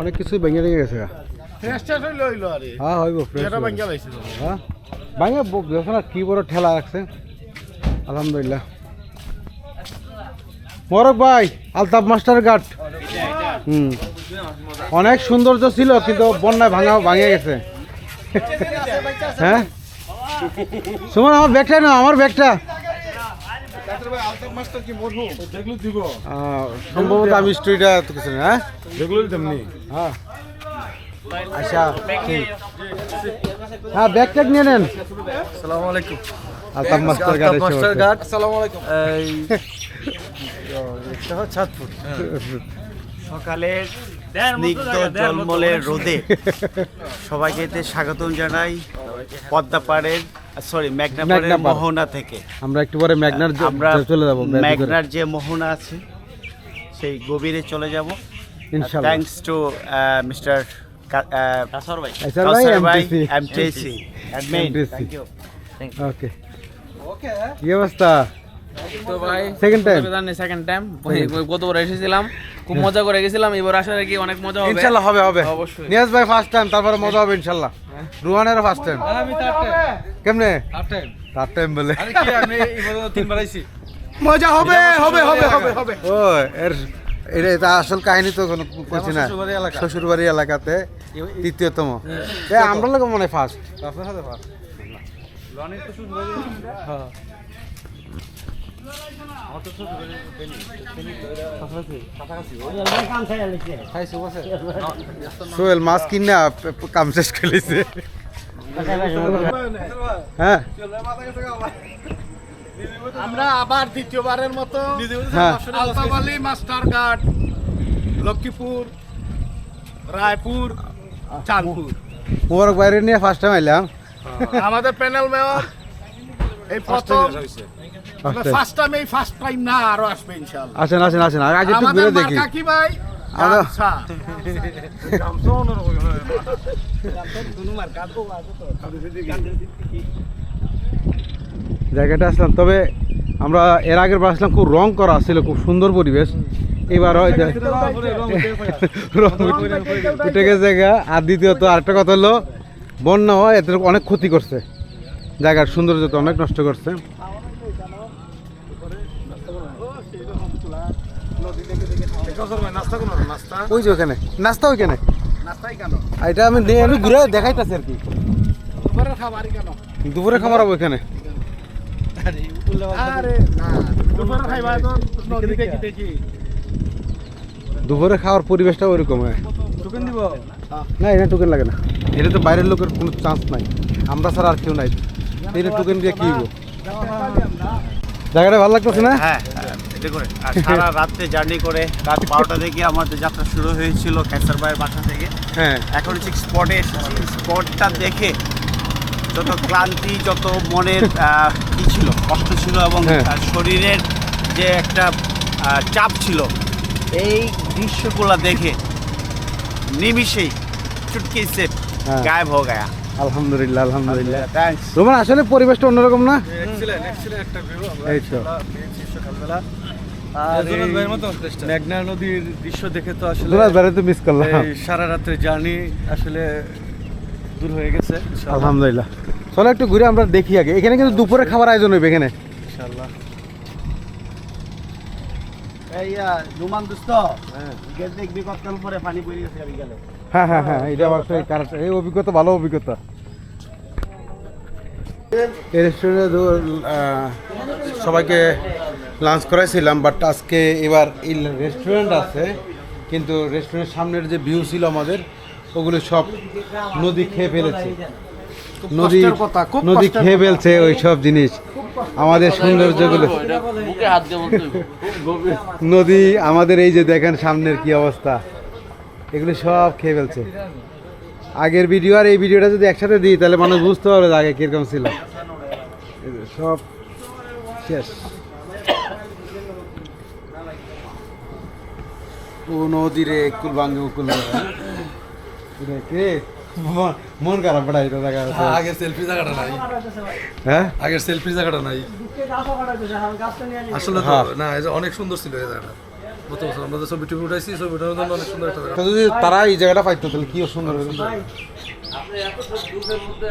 অনেক কিছু ভেঙে গেছে। হ্যাঁ হইব ফ্রেশ এটা ভাঙ্গা লাইছে তো। হ্যাঁ? ভাঙে দেখো না কি বড় ঠেলা রাখছে। আলহামদুলিল্লাহ। মরক ভাই আলতাফ মাস্টার ঘাট। হুম। অনেক সৌন্দর্য ছিল কিন্তু বন্যায় ভাঙা ভাঙে গেছে। হ্যাঁ? সুমন আমার ব্যাগটা না আমার ব্যাগটা। সম্ভবত আমি স্টোরিটা এত কিছু না হ্যাঁ? দেখল তেমনি। হ্যাঁ। আচ্ছা ঠিক। হ্যাঁ ব্যাগ ট্যাগ নিয়ে নেন। আসসালামু আলাইকুম। আলতাফ মাস্টার ঘাটে মাস্টার ঘাট। আসসালামু আলাইকুম। এই চাঁদপুর সকালের স্নিগ্ধ জলমলের রোদে সবাইকে এতে স্বাগতম জানাই পদ্মাপাড়ের সরি মেঘনা মোহনা থেকে। আমরা একটু পরে ম্যাগনার আমরা চলে যাব মেঘনার যে মোহনা আছে সেই গভীরে চলে যাব। থ্যাঙ্কস টু মিস্টার কাসর ভাই। কাসর ভাই, ভাই MTC MTC admin thank you okay কি অবস্থা? তো ভাই সেকেন্ড টাইম সেকেন্ড টাইম গতবার এসেছিলাম। খুব মজা করে গেছিলাম এবার আসার কি অনেক মজা হবে। ইনশাল্লাহ হবে হবে। অবশ্যই। নিয়াজ ভাই ফার্স্ট টাইম তারপরে মজা হবে ইনশাল্লাহ। রুহানেরও ফার্স্ট টাইম আমি থার্ড টাইম কেমনে? থার্ড টাইম তার টাইম বলে। আরে কি আমি তিনবার আইছি। মজা হবে হবে হবে হবে হবে। ও এর এটা আসল কাহিনী তো কোনো করছি না। শ্বশুরবাড়ি এলাকাতে তৃতীয়তম। এ আমরা লোক মনে হয় ফার্স্ট আপনার সাথে ফার্স্ট সোহেল মাছ কিনা কাম শেষ খেলেছে হ্যাঁ। আমরা আবার দ্বিতীয়বারের মতো হ্যাঁ। মাস্টার ঘাট লক্ষ্মীপুর রায়পুর চাঁদপুর। মোবারক বাইরে নিয়ে ফার্স্ট টাইম আইলাম। আমাদের প্যানেল মেয়র এই প্রথম। ফার্স্ট টাইম এই ফার্স্ট টাইম না আরও আসবে ইনশাআল্লাহ। আসেন আসেন আসেন। আগে একটু ঘুরে দেখি। মার্কা কি ভাই? আমরা- জায়গাটা আসলাম তবে আমরা এর আগের বার আসলাম খুব রং করা ছিল খুব সুন্দর পরিবেশ। এবার হয়তো রং উঠে গেছে জায়গা আর দ্বিতীয়ত আরেকটা কথা হলো বন্যা হয় এতে অনেক ক্ষতি করছে। জায়গার সৌন্দর্য তো অনেক নষ্ট করছে। ওই নাস্তা ওইখানে? এটা আমি আমি ঘুরে দেখাইতেছি আর কি। দুপুরে খাবার হব এখানে আরে না দুপুরের খাইবা তো নদী দেখি দেখি দুপুরে খাওয়ার পরিবেশটা ওইরকম, হয়। দিব না, এটা টোকেন লাগে না। এটা তো বাইরের লোকের কোনো চান্স নাই। আমরা ছাড়া আর কেউ নাই। এটা টোকেন দিয়ে কি? জায়গাটা ভালো লাগতেছে না? হ্যাঁ হ্যাঁ, করে আর সারা রাত্রে জার্নি করে রাত বারোটা থেকে আমাদের যাত্রা শুরু হয়েছিল ক্যান্সার ভাইয়ের বাসা থেকে। হ্যাঁ। এখন ঠিক স্পটে এসেছি। স্পটটা দেখে যত ক্লান্তি যত মনের কি ছিল কষ্ট ছিল এবং হ্যাঁ। শরীরের যে একটা চাপ ছিল এই দৃশ্যগুলো দেখে নিমিষেই চুটকি সে হ্যাঁ। গায়েব হয়ে গয়া। আলহামদুলিল্লাহ আলহামদুলিল্লাহ। তোমার আসলে পরিবেশটা অন্যরকম না? এক্সিলেন্ট এক্সিলেন্ট একটা ভিউ এই তো। আর মেঘনা নদীর দৃশ্য দেখে তো আসলে মিস করলাম। সারা রাত্রে জার্নি আসলে দূর হয়ে গেছে আলহামদুলিল্লাহ। চলো একটু ঘুরে আমরা দেখি আগে। এখানে কিন্তু দুপুরে খাবার আয়োজন হইবে এখানে ইনশাআল্লাহ এই রুমান দুস্ত। গেট দেখবি কতক্ষণ পরে পানি পড়ে গেছে আমি হ্যাঁ হ্যাঁ হ্যাঁ এটা আমার কারেক্ট এই অভিজ্ঞতা ভালো অভিজ্ঞতা। এই রেস্টুরেন্টে সবাইকে লাঞ্চ করাইছিলাম বাট আজকে এবার এই রেস্টুরেন্ট আছে কিন্তু রেস্টুরেন্টের সামনের যে ভিউ ছিল আমাদের ওগুলো সব নদী খেয়ে ফেলেছে। নদী নদী খেয়ে ফেলছে ওই সব জিনিস। আমাদের সৌন্দর্যগুলো। নদী, আমাদের এই যে দেখেন সামনের কি অবস্থা, এগুলো সব খেয়ে ফেলছে। আগের ভিডিও আর এই ভিডিওটা যদি একসাথে দিই, তাহলে মানুষ বুঝতে পারবে আগে কীরকম ছিল। সব শেষ। ও নদী রে কুল ভাঙ্গে উকুল কে? মন- খারাপ পড়া তো দেখা যাচ্ছে। আগে সেলফি জায়গাটা নাই। হ্যাঁ? আগে সেলফি জায়গাটা নাই। আসলে তো হ্যাঁ। না এই যে অনেক সুন্দর ছিল এই জায়গাটা। আমরা যে ছবি টবি উঠাইছি ছবি উঠানোর জন্য অনেক সুন্দর একটা জায়গা। যদি তারা এই জায়গাটা পাইতো তাহলে কি সুন্দর